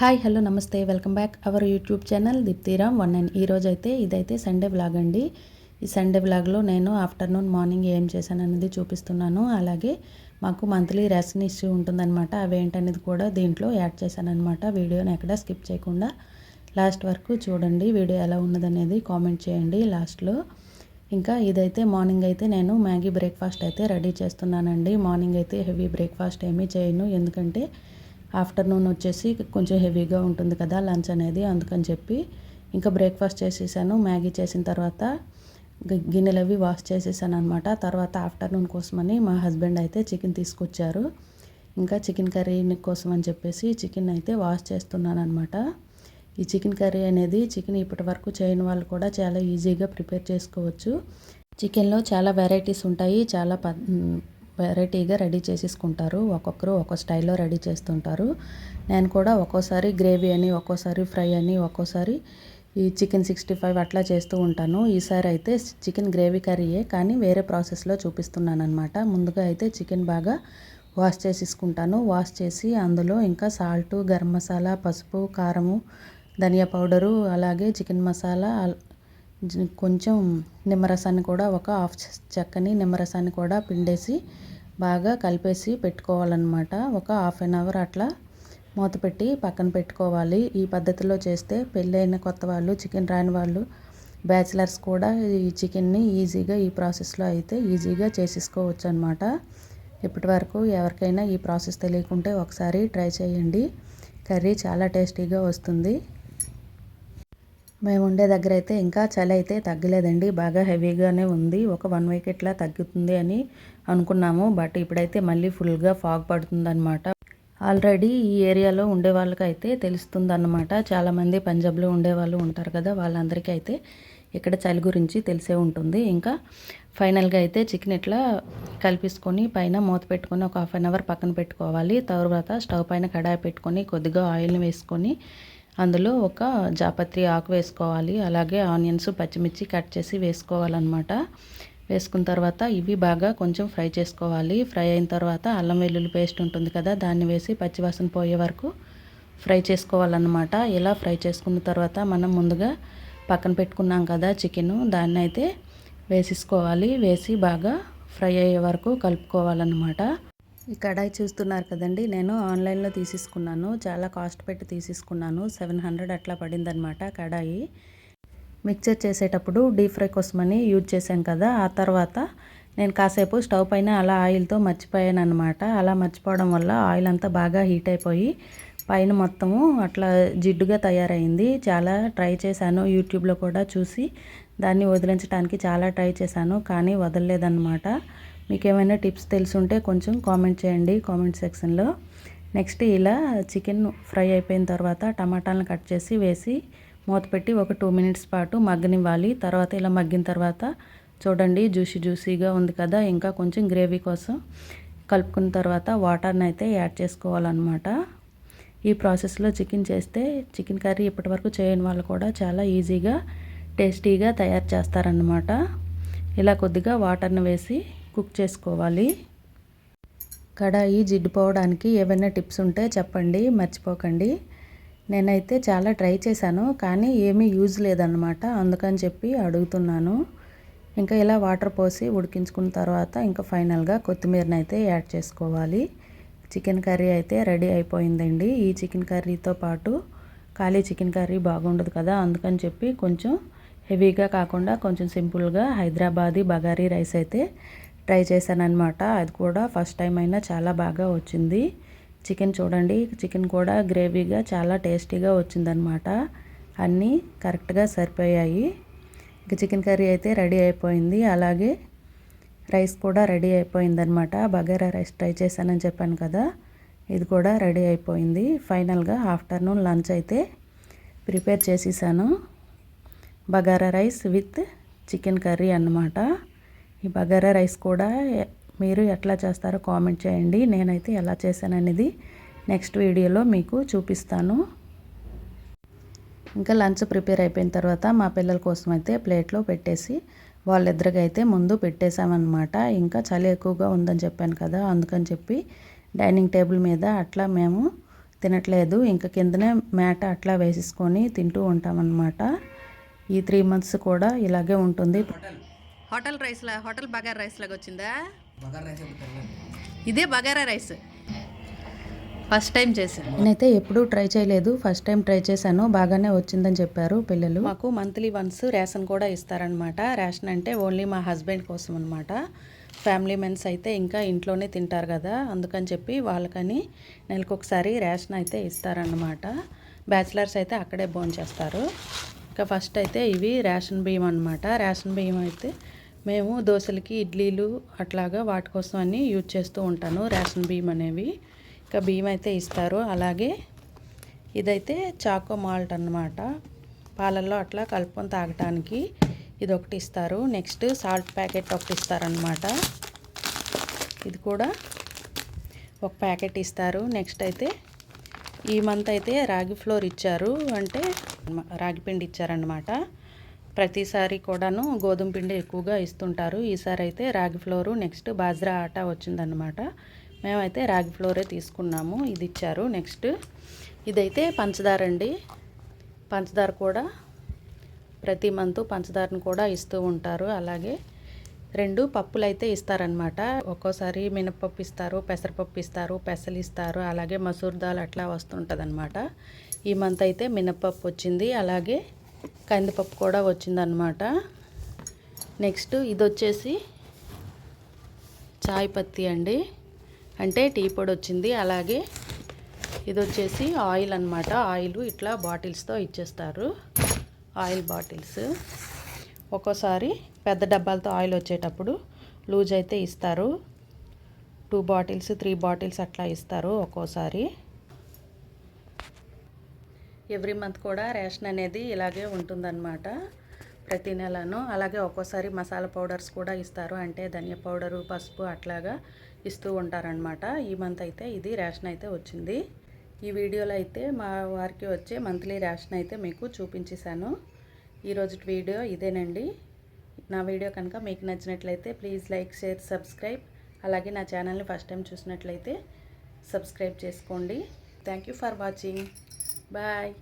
Hi hello నమస్తే. Welcome back our YouTube channel Deeptiram one and ఈరోజు అయితే ఇదైతే సండే బ్లాగ్ అండి. ఈ సండే బ్లాగ్లో నేను ఆఫ్టర్నూన్ మార్నింగ్ ఏం చేశాను అనేది చూపిస్తున్నాను. అలాగే మాకు మంత్లీ రేషన్ ఇష్యూ ఉంటుందన్నమాట. అవేంటనేది కూడా దీంట్లో యాడ్ చేశాను అనమాట వీడియోని ఎక్కడ స్కిప్ చేయకుండా లాస్ట్ వరకు చూడండి. వీడియో ఎలా ఉన్నదనేది కామెంట్ చేయండి లాస్ట్లో ఇంకా ఇదైతే మార్నింగ్ అయితే నేను మ్యాగీ బ్రేక్ఫాస్ట్ అయితే రెడీ చేస్తున్నానండి. మార్నింగ్ అయితే హెవీ బ్రేక్ఫాస్ట్ ఏమీ చేయను. ఎందుకంటే ఆఫ్టర్నూన్ వచ్చేసి కొంచెం హెవీగా ఉంటుంది కదా లంచ్ అనేది అందుకని చెప్పి ఇంకా బ్రేక్ఫాస్ట్ చేసేసాను. మ్యాగీ చేసిన తర్వాత గిన్నెలు అవి వాష్ చేసేసాను అనమాట తర్వాత ఆఫ్టర్నూన్ కోసమని మా హస్బెండ్ అయితే చికెన్ తీసుకొచ్చారు. ఇంకా చికెన్ కర్రీ కోసం అని చెప్పేసి చికెన్ అయితే వాష్ చేస్తున్నాను అనమాట ఈ చికెన్ కర్రీ అనేది చికెన్ ఇప్పటి వరకు చేయని వాళ్ళు కూడా చాలా ఈజీగా ప్రిపేర్ చేసుకోవచ్చు. చికెన్లో చాలా వెరైటీస్ ఉంటాయి. చాలా వెరైటీగా రెడీ చేసేసుకుంటారు. ఒక్కొక్కరు ఒక్కో స్టైల్లో రెడీ చేస్తుంటారు. నేను కూడా ఒక్కోసారి గ్రేవీ అని ఒక్కోసారి ఫ్రై అని ఒక్కోసారి ఈ చికెన్ సిక్స్టీ ఫైవ్ అట్లా చేస్తూ ఉంటాను. ఈసారి అయితే చికెన్ గ్రేవీ కర్రీయే కానీ వేరే ప్రాసెస్లో చూపిస్తున్నాను అనమాట ముందుగా అయితే చికెన్ బాగా వాష్ చేసేసుకుంటాను. వాష్ చేసి అందులో ఇంకా సాల్ట్ గరం మసాలా పసుపు కారము ధనియా పౌడరు అలాగే చికెన్ మసాలా కొంచెం నిమ్మరసాన్ని కూడా ఒక హాఫ్ చెక్కని నిమ్మరసాన్ని కూడా పిండేసి బాగా కలిపేసి పెట్టుకోవాలన్నమాట. ఒక హాఫ్ అన్ అవర్ అట్లా మూత పెట్టి పక్కన పెట్టుకోవాలి. ఈ పద్ధతిలో చేస్తే పెళ్ళైన కొత్త వాళ్ళు చికెన్ రాని వాళ్ళు బ్యాచిలర్స్ కూడా ఈ చికెన్ని ఈజీగా ఈ ప్రాసెస్లో అయితే ఈజీగా చేసేసుకోవచ్చు అనమాట ఇప్పటి వరకు ఎవరికైనా ఈ ప్రాసెస్ తెలియకుంటే ఒకసారి ట్రై చేయండి. కర్రీ చాలా టేస్టీగా వస్తుంది. మేము ఉండే దగ్గర అయితే ఇంకా చలి అయితే తగ్గలేదండి. బాగా హెవీగానే ఉంది. ఒక వన్ వీక్ ఇట్లా తగ్గుతుంది అని అనుకున్నాము. బట్ ఇప్పుడైతే మళ్ళీ ఫుల్గా ఫాగ్ పడుతుందన్నమాట. ఆల్రెడీ ఈ ఏరియాలో ఉండే వాళ్ళకైతే తెలుస్తుంది అన్నమాట చాలామంది పంజాబ్లో ఉండేవాళ్ళు ఉంటారు కదా వాళ్ళందరికీ అయితే ఇక్కడ చలి గురించి తెలిసే ఉంటుంది. ఇంకా ఫైనల్గా అయితే చికెన్ ఇట్లా కలిపేసుకొని పైన మూత పెట్టుకొని ఒక హాఫ్ అన్ అవర్ పక్కన పెట్టుకోవాలి. తర్వాత స్టవ్ పైన కడాయి పెట్టుకొని కొద్దిగా ఆయిల్ని వేసుకొని అందులో ఒక జాపత్రి ఆకు వేసుకోవాలి. అలాగే ఆనియన్స్ పచ్చిమిర్చి కట్ చేసి వేసుకోవాలన్నమాట. వేసుకున్న తర్వాత ఇవి బాగా కొంచెం ఫ్రై చేసుకోవాలి. ఫ్రై అయిన తర్వాత అల్లం వెల్లుల్లి పేస్ట్ ఉంటుంది కదా దాన్ని వేసి పచ్చివాసన పోయే వరకు ఫ్రై చేసుకోవాలన్నమాట. ఇలా ఫ్రై చేసుకున్న తర్వాత మనం ముందుగా పక్కన పెట్టుకున్నాం కదా చికెను దాన్ని అయితే వేసేసుకోవాలి. వేసి బాగా ఫ్రై అయ్యే వరకు కలుపుకోవాలన్నమాట. ఈ కడాయి చూస్తున్నారు కదండి. నేను ఆన్లైన్లో తీసేసుకున్నాను. చాలా కాస్ట్ పెట్టి తీసేసుకున్నాను. సెవెన్ హండ్రెడ్ అట్లా పడిందనమాట కడాయి. మిక్చర్ చేసేటప్పుడు డీప్ ఫ్రై కోసమని యూజ్ చేశాం కదా. ఆ తర్వాత నేను కాసేపు స్టవ్ పైన అలా ఆయిల్తో మర్చిపోయాను అనమాట అలా మర్చిపోవడం వల్ల ఆయిల్ అంతా బాగా హీట్ అయిపోయి పైన మొత్తము అట్లా జిడ్డుగా తయారైంది. చాలా ట్రై చేశాను యూట్యూబ్లో కూడా చూసి దాన్ని వదిలించడానికి చాలా ట్రై చేశాను కానీ వదలలేదన్నమాట. మీకు ఏమైనా టిప్స్ తెలుసుంటే కొంచెం కామెంట్ చేయండి కామెంట్ సెక్షన్లో. నెక్స్ట్ ఇలా చికెన్ ఫ్రై అయిపోయిన తర్వాత టమాటాలను కట్ చేసి వేసి మూత పెట్టి ఒక టూ మినిట్స్ పాటు మగ్గనివ్వాలి. తర్వాత ఇలా మగ్గిన తర్వాత చూడండి జ్యూసీ జ్యూసీగా ఉంది కదా ఇంకా కొంచెం గ్రేవీ కోసం కలుపుకున్న తర్వాత వాటర్ని అయితే యాడ్ చేసుకోవాలన్నమాట. ఈ ప్రాసెస్లో చికెన్ చేస్తే చికెన్ కర్రీ ఇప్పటివరకు చేయని వాళ్ళు కూడా చాలా ఈజీగా టేస్టీగా తయారు చేస్తారన్నమాట. ఇలా కొద్దిగా వాటర్ని వేసి కుక్ చేసుకోవాలి. కడాయి జిడ్డుపోవడానికి ఏమైనా టిప్స్ ఉంటే చెప్పండి మర్చిపోకండి. నేనైతే చాలా ట్రై చేశాను కానీ ఏమీ యూజ్ లేదనమాట అందుకని చెప్పి అడుగుతున్నాను. ఇంకా ఇలా వాటర్ పోసి ఉడికించుకున్న తర్వాత ఇంకా ఫైనల్గా కొత్తిమీరని అయితే యాడ్ చేసుకోవాలి. చికెన్ కర్రీ అయితే రెడీ అయిపోయిందండి. ఈ చికెన్ కర్రీతో పాటు ఖాళీ చికెన్ కర్రీ బాగుండదు కదా అందుకని చెప్పి కొంచెం హెవీగా కాకుండా కొంచెం సింపుల్గా హైదరాబాదీ బగారీ రైస్ అయితే ట్రై చేశాను అనమాట అది కూడా ఫస్ట్ టైం అయినా చాలా బాగా వచ్చింది. చికెన్ చూడండి చికెన్ కూడా గ్రేవీగా చాలా టేస్టీగా వచ్చిందనమాట అన్నీ కరెక్ట్గా సరిపోయాయి. ఇక చికెన్ కర్రీ అయితే రెడీ అయిపోయింది. అలాగే రైస్ కూడా రెడీ అయిపోయిందనమాట బగారా రైస్ ట్రై చేశానని చెప్పాను కదా ఇది కూడా రెడీ అయిపోయింది. ఫైనల్గా ఆఫ్టర్నూన్ లంచ్ అయితే ప్రిపేర్ చేసేసాను. Bagara rice with chicken curry అన్నమాట. ఈ బగారా రైస్ కూడా మీరు ఎట్లా చేస్తారో కామెంట్ చేయండి. నేనైతే ఎలా చేశాననేది నెక్స్ట్ వీడియోలో మీకు చూపిస్తాను. ఇంకా లంచ్ ప్రిపేర్ అయిపోయిన తర్వాత మా పిల్లల కోసం అయితే ప్లేట్లో పెట్టేసి వాళ్ళిద్దరికి అయితే ముందు పెట్టేశామన్నమాట. ఇంకా చలి ఎక్కువగా ఉందని చెప్పాను కదా అందుకని చెప్పి డైనింగ్ టేబుల్ మీద అట్లా మేము తినట్లేదు. ఇంకా కిందనే మేట అట్లా వేసేసుకొని తింటూ ఉంటామన్నమాట. ఈ త్రీ మంత్స్ కూడా ఇలాగే ఉంటుంది. హోటల్ రైస్ లా హోటల్ బగారా రైస్ లాగా వచ్చిందా? ఇదే బగారా రైస్. ఫస్ట్ టైం చేశాను నేనైతే ఎప్పుడూ ట్రై చేయలేదు. ఫస్ట్ టైం ట్రై చేశాను. బాగానే వచ్చిందని చెప్పారు పిల్లలు. మాకు మంత్లీ వన్స్ రేషన్ కూడా ఇస్తారనమాట రేషన్ అంటే ఓన్లీ మా హస్బెండ్ కోసం అనమాట ఫ్యామిలీ మెంబర్స్ అయితే ఇంకా ఇంట్లోనే తింటారు కదా. అందుకని చెప్పి వాళ్ళకని నెలకు ఒకసారి రేషన్ అయితే ఇస్తారన్నమాట. బ్యాచిలర్స్ అయితే అక్కడే భోజనం చేస్తారు ఇంకా ఫస్ట్ అయితే ఇవి రేషన్ బియ్యం అనమాట రేషన్ బియ్యం అయితే మేము దోశలకి ఇడ్లీలు అట్లాగా వాటి కోసం అన్నీ యూజ్ చేస్తూ ఉంటాను. రేషన్ బియ్యం అనేవి. ఇంకా బియ్యం అయితే ఇస్తారు. అలాగే ఇదైతే చాకో మాల్ట్ అన్నమాట. పాలల్లో అట్లా కలుపుకొని తాగటానికి ఇది ఒకటి ఇస్తారు. నెక్స్ట్ సాల్ట్ ప్యాకెట్ ఒకటి ఇస్తారనమాట ఇది కూడా ఒక ప్యాకెట్ ఇస్తారు. నెక్స్ట్ అయితే ఈ మంత్ అయితే రాగి ఫ్లోర్ ఇచ్చారు. అంటే రాగి పిండి ఇచ్చారనమాట ప్రతిసారి కూడాను గోధుమ పిండి ఎక్కువగా ఇస్తుంటారు. ఈసారి అయితే రాగి ఫ్లోరు నెక్స్ట్ బాజ్రా ఆటా వచ్చిందనమాట మేమైతే రాగి ఫ్లోరే తీసుకున్నాము ఇది ఇచ్చారు. నెక్స్ట్ ఇదైతే పంచదార అండి. పంచదార కూడా ప్రతి మంత్ పంచదారను కూడా ఇస్తూ ఉంటారు. అలాగే రెండు పప్పులు అయితే ఇస్తారనమాట ఒక్కోసారి మినపప్పు ఇస్తారు పెసరపప్పు ఇస్తారు పెసలు ఇస్తారు. అలాగే మసూర్ దాల్ అట్లా వస్తుంటుంది ఈ మంత్ అయితే మినపప్పు వచ్చింది. అలాగే కందిపప్పు కూడా వచ్చిందనమాట నెక్స్ట్ ఇది వచ్చేసి చాయ్ పత్తి అండి. అంటే టీ పొడి వచ్చింది. అలాగే ఇది వచ్చేసి ఆయిల్ అనమాట ఆయిల్ ఇట్లా బాటిల్స్తో ఇచ్చేస్తారు. Oil bottles. ఒక్కోసారి పెద్ద డబ్బాలతో ఆయిల్ వచ్చేటప్పుడు లూజ్ అయితే ఇస్తారు. టూ బాటిల్స్ త్రీ బాటిల్స్ అట్లా ఇస్తారు ఒక్కోసారి. ఎవ్రీ మంత్ కూడా రేషన్ అనేది ఇలాగే ఉంటుందన్నమాట ప్రతి నెలను. అలాగే ఒక్కోసారి మసాలా పౌడర్స్ కూడా ఇస్తారు. అంటే ధనియా పౌడరు పసుపు అట్లాగా ఇస్తూ ఉంటారనమాట ఈ మంత్ అయితే ఇది రేషన్ అయితే వచ్చింది. ఈ వీడియోలో అయితే మా వారికి వచ్చే మంత్లీ రేషన్ అయితే మీకు చూపించేశాను. ఈరోజు వీడియో ఇదేనండి. నా వీడియో కనుక మీకు నచ్చినట్లయితే ప్లీజ్ లైక్ షేర్ సబ్స్క్రైబ్. అలాగే నా ఛానల్ని ఫస్ట్ టైం చూసినట్లయితే సబ్స్క్రైబ్ చేసుకోండి. Thank you for watching. Bye.